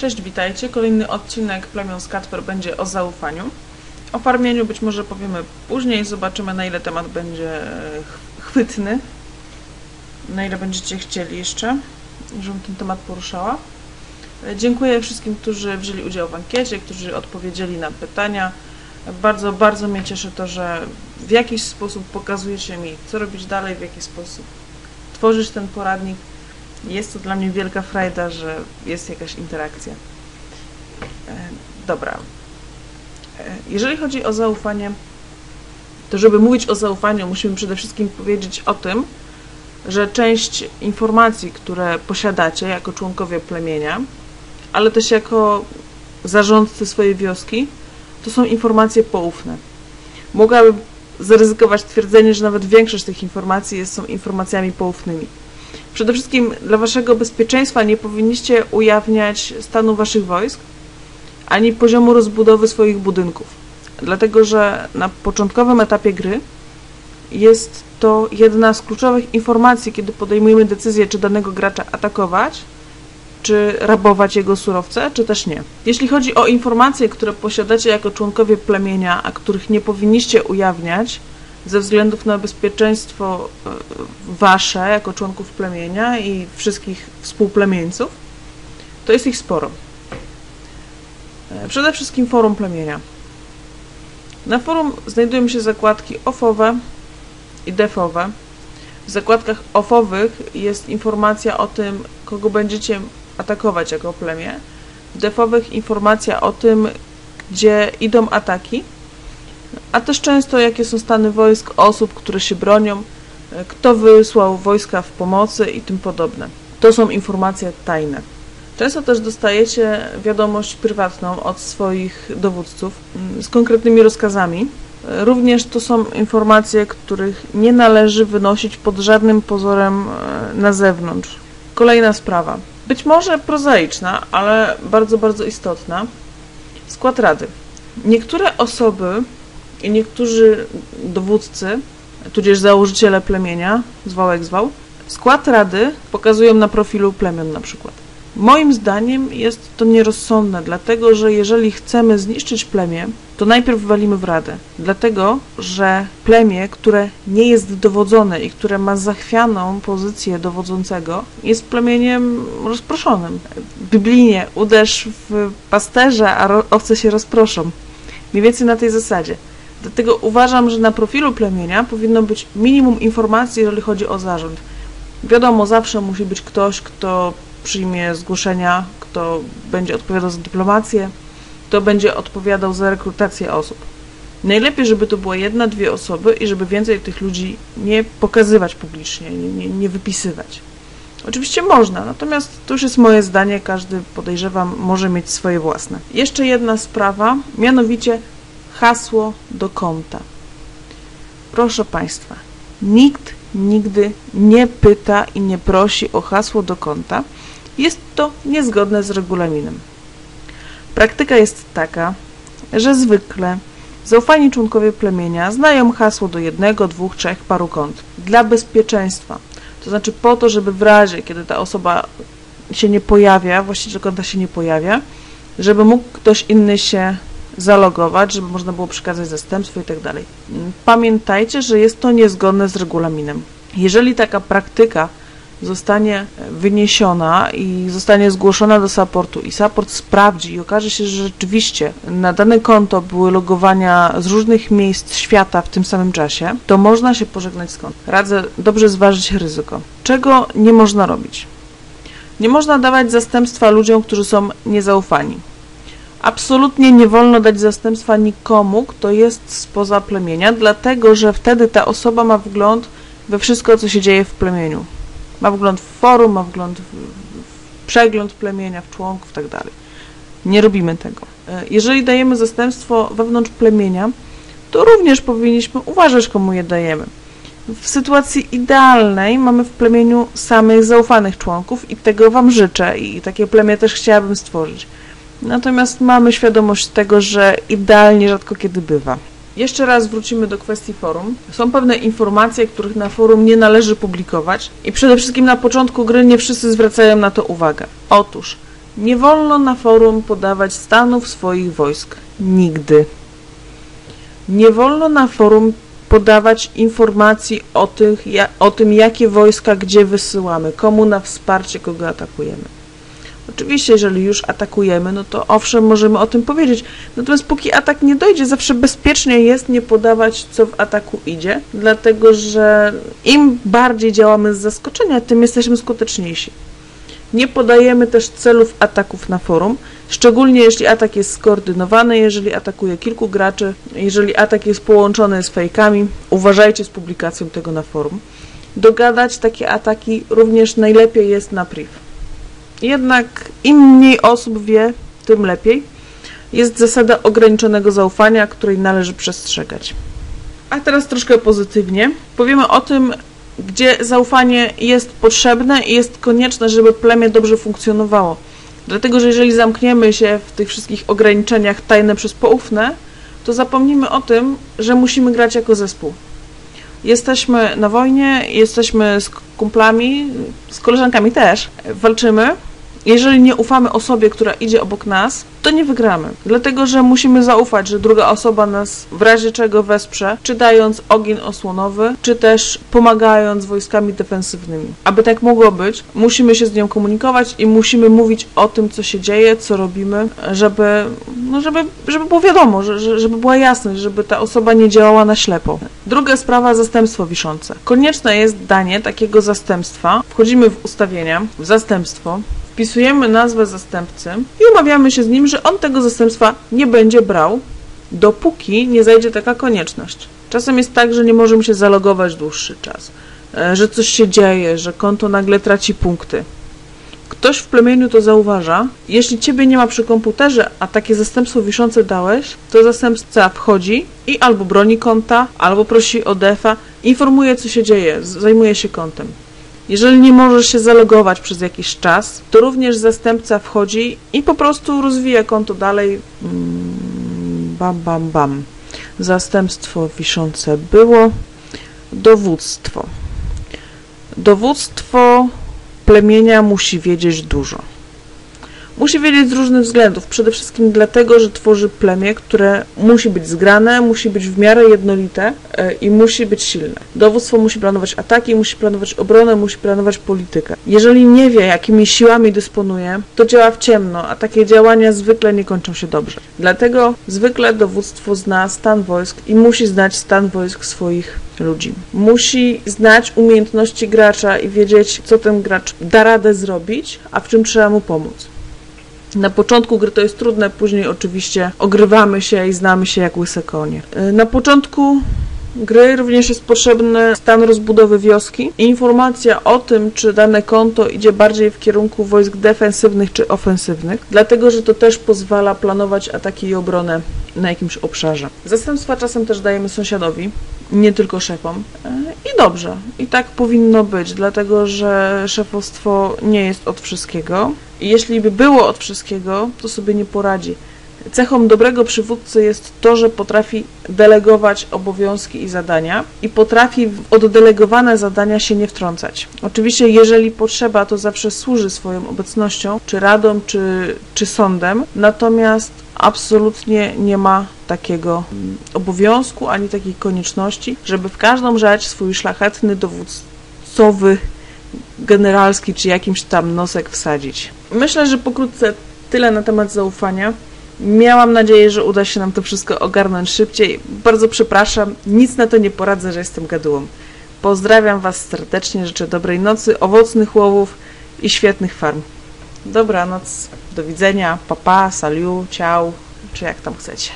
Cześć, witajcie. Kolejny odcinek Plemion Skatper będzie o zaufaniu. O farmieniu być może powiemy później, zobaczymy na ile temat będzie e, ch- chwytny, na ile będziecie chcieli jeszcze, żebym ten temat poruszała. E, Dziękuję wszystkim, którzy wzięli udział w ankiecie, którzy odpowiedzieli na pytania. Bardzo, bardzo mnie cieszy to, że w jakiś sposób pokazujecie mi, co robić dalej, w jaki sposób tworzyć ten poradnik. Jest to dla mnie wielka frajda, że jest jakaś interakcja. E, Dobra. E, Jeżeli chodzi o zaufanie, to żeby mówić o zaufaniu, musimy przede wszystkim powiedzieć o tym, że część informacji, które posiadacie jako członkowie plemienia, ale też jako zarządcy swojej wioski, to są informacje poufne. Mogłabym zaryzykować twierdzenie, że nawet większość tych informacji jest, są informacjami poufnymi. Przede wszystkim dla waszego bezpieczeństwa nie powinniście ujawniać stanu waszych wojsk, ani poziomu rozbudowy swoich budynków. Dlatego, że na początkowym etapie gry jest to jedna z kluczowych informacji, kiedy podejmujemy decyzję, czy danego gracza atakować, czy rabować jego surowce, czy też nie. Jeśli chodzi o informacje, które posiadacie jako członkowie plemienia, a których nie powinniście ujawniać ze względów na bezpieczeństwo e, wasze jako członków plemienia i wszystkich współplemieńców, to jest ich sporo. E, Przede wszystkim forum plemienia. Na forum znajdują się zakładki ofowe i defowe. W zakładkach ofowych jest informacja o tym, kogo będziecie atakować jako plemię. W defowych informacja o tym, gdzie idą ataki, a też często jakie są stany wojsk, osób, które się bronią, e, kto wysłał wojska w pomocy i tym podobne. To są informacje tajne. Często też dostajecie wiadomość prywatną od swoich dowódców mm, z konkretnymi rozkazami. E, Również to są informacje, których nie należy wynosić pod żadnym pozorem e, na zewnątrz. Kolejna sprawa. Być może prozaiczna, ale bardzo, bardzo istotna. Skład rady. Niektóre osoby i niektórzy dowódcy, tudzież założyciele plemienia, zwał jak zwał, skład rady pokazują na profilu plemion na przykład. Moim zdaniem jest to nierozsądne, dlatego że jeżeli chcemy zniszczyć plemię, to najpierw walimy w radę. Dlatego, że plemię, które nie jest dowodzone i które ma zachwianą pozycję dowodzącego, jest plemieniem rozproszonym. Biblijnie uderz w pasterza, a owce się rozproszą. Mniej więcej na tej zasadzie. Dlatego uważam, że na profilu plemienia powinno być minimum informacji, jeżeli chodzi o zarząd. Wiadomo, zawsze musi być ktoś, kto przyjmie zgłoszenia, kto będzie odpowiadał za dyplomację, kto będzie odpowiadał za rekrutację osób. Najlepiej, żeby to była jedna, dwie osoby i żeby więcej tych ludzi nie pokazywać publicznie, nie, nie, nie wypisywać. Oczywiście można, natomiast to już jest moje zdanie, każdy podejrzewam może mieć swoje własne. Jeszcze jedna sprawa, mianowicie hasło do konta. Proszę Państwa, nikt nigdy nie pyta i nie prosi o hasło do konta. Jest to niezgodne z regulaminem. Praktyka jest taka, że zwykle zaufani członkowie plemienia znają hasło do jednego, dwóch, trzech paru kont dla bezpieczeństwa. To znaczy po to, żeby w razie, kiedy ta osoba się nie pojawia, właściciel konta się nie pojawia, żeby mógł ktoś inny się zalogować, żeby można było przekazać zastępstwo i tak dalej. Pamiętajcie, że jest to niezgodne z regulaminem. Jeżeli taka praktyka zostanie wyniesiona i zostanie zgłoszona do supportu i support sprawdzi i okaże się, że rzeczywiście na dane konto były logowania z różnych miejsc świata w tym samym czasie, to można się pożegnać z konta. Radzę dobrze zważyć ryzyko. Czego nie można robić? Nie można dawać zastępstwa ludziom, którzy są niezaufani. Absolutnie nie wolno dać zastępstwa nikomu, kto jest spoza plemienia, dlatego że wtedy ta osoba ma wgląd we wszystko, co się dzieje w plemieniu. Ma wgląd w forum, ma wgląd w, w przegląd plemienia, w członków itd. Nie robimy tego. E, Jeżeli dajemy zastępstwo wewnątrz plemienia, to również powinniśmy uważać, komu je dajemy. W sytuacji idealnej mamy w plemieniu samych zaufanych członków i tego Wam życzę i takie plemię też chciałabym stworzyć. Natomiast mamy świadomość tego, że idealnie rzadko kiedy bywa. Jeszcze raz wrócimy do kwestii forum. Są pewne informacje, których na forum nie należy publikować i przede wszystkim na początku gry nie wszyscy zwracają na to uwagę. Otóż Nie wolno na forum podawać stanów swoich wojsk. Nigdy. Nie wolno na forum podawać informacji o, tych, o tym, jakie wojska gdzie wysyłamy, komu na wsparcie, kogo atakujemy. Oczywiście, jeżeli już atakujemy, no to owszem, możemy o tym powiedzieć. Natomiast póki atak nie dojdzie, zawsze bezpiecznie jest nie podawać, co w ataku idzie, dlatego że im bardziej działamy z zaskoczenia, tym jesteśmy skuteczniejsi. Nie podajemy też celów ataków na forum, szczególnie jeśli atak jest skoordynowany, jeżeli atakuje kilku graczy, jeżeli atak jest połączony z fejkami. Uważajcie z publikacją tego na forum. Dogadać takie ataki również najlepiej jest na priv. Jednak im mniej osób wie, tym lepiej. Jest zasada ograniczonego zaufania, której należy przestrzegać. A teraz troszkę pozytywnie. Powiemy o tym, gdzie zaufanie jest potrzebne i jest konieczne, żeby plemię dobrze funkcjonowało. Dlatego, że jeżeli zamkniemy się w tych wszystkich ograniczeniach tajne przez poufne, to zapomnimy o tym, że musimy grać jako zespół. Jesteśmy na wojnie, jesteśmy z kumplami, z koleżankami też, walczymy, jeżeli nie ufamy osobie, która idzie obok nas, to nie wygramy. Dlatego, że musimy zaufać, że druga osoba nas w razie czego wesprze, czy dając ogień osłonowy, czy też pomagając wojskami defensywnymi. Aby tak mogło być, musimy się z nią komunikować i musimy mówić o tym, co się dzieje, co robimy, żeby, no żeby, żeby było wiadomo, że, żeby była jasność, żeby ta osoba nie działała na ślepo. Druga sprawa, zastępstwo wiszące. Konieczne jest danie takiego zastępstwa. Wchodzimy w ustawienia, w zastępstwo, wpisujemy nazwę zastępcy i umawiamy się z nim, że on tego zastępstwa nie będzie brał, dopóki nie zajdzie taka konieczność. Czasem jest tak, że nie możemy się zalogować dłuższy czas, e, że coś się dzieje, że konto nagle traci punkty. Ktoś w plemieniu to zauważa. Jeśli ciebie nie ma przy komputerze, a takie zastępstwo wiszące dałeś, to zastępca wchodzi i albo broni konta, albo prosi o defa, informuje co się dzieje, zajmuje się kontem. Jeżeli nie możesz się zalogować przez jakiś czas, to również zastępca wchodzi i po prostu rozwija konto dalej. Mm, bam, bam, bam. Zastępstwo wiszące było. Dowództwo. Dowództwo plemienia musi wiedzieć dużo. Musi wiedzieć z różnych względów. Przede wszystkim dlatego, że tworzy plemię, które musi być zgrane, musi być w miarę jednolite e, i musi być silne. Dowództwo musi planować ataki, musi planować obronę, musi planować politykę. Jeżeli nie wie, jakimi siłami dysponuje, to działa w ciemno, a takie działania zwykle nie kończą się dobrze. Dlatego zwykle dowództwo zna stan wojsk i musi znać stan wojsk swoich ludzi. Musi znać umiejętności gracza i wiedzieć, co ten gracz da radę zrobić, a w czym trzeba mu pomóc. Na początku gry to jest trudne, później oczywiście ogrywamy się i znamy się jak łyse konie. Y, na początku gry również jest potrzebny stan rozbudowy wioski i informacja o tym, czy dane konto idzie bardziej w kierunku wojsk defensywnych czy ofensywnych, dlatego że to też pozwala planować ataki i obronę na jakimś obszarze. Zastępstwa czasem też dajemy sąsiadowi, nie tylko szefom. Y, I dobrze, i tak powinno być, dlatego że szefostwo nie jest od wszystkiego. Jeśli by było od wszystkiego, to sobie nie poradzi. Cechą dobrego przywódcy jest to, że potrafi delegować obowiązki i zadania i potrafi w oddelegowane zadania się nie wtrącać. Oczywiście, jeżeli potrzeba, to zawsze służy swoją obecnością, czy radą, czy, czy sądem, natomiast absolutnie nie ma takiego obowiązku ani takiej konieczności, żeby w każdą rzecz swój szlachetny dowódcowy generalski czy jakimś tam nosek wsadzić. Myślę, że pokrótce tyle na temat zaufania. Miałam nadzieję, że uda się nam to wszystko ogarnąć szybciej. Bardzo przepraszam, nic na to nie poradzę, że jestem gadułą. Pozdrawiam Was serdecznie, życzę dobrej nocy, owocnych łowów i świetnych farm. Dobranoc, do widzenia, papa, saliu, ciao, czy jak tam chcecie.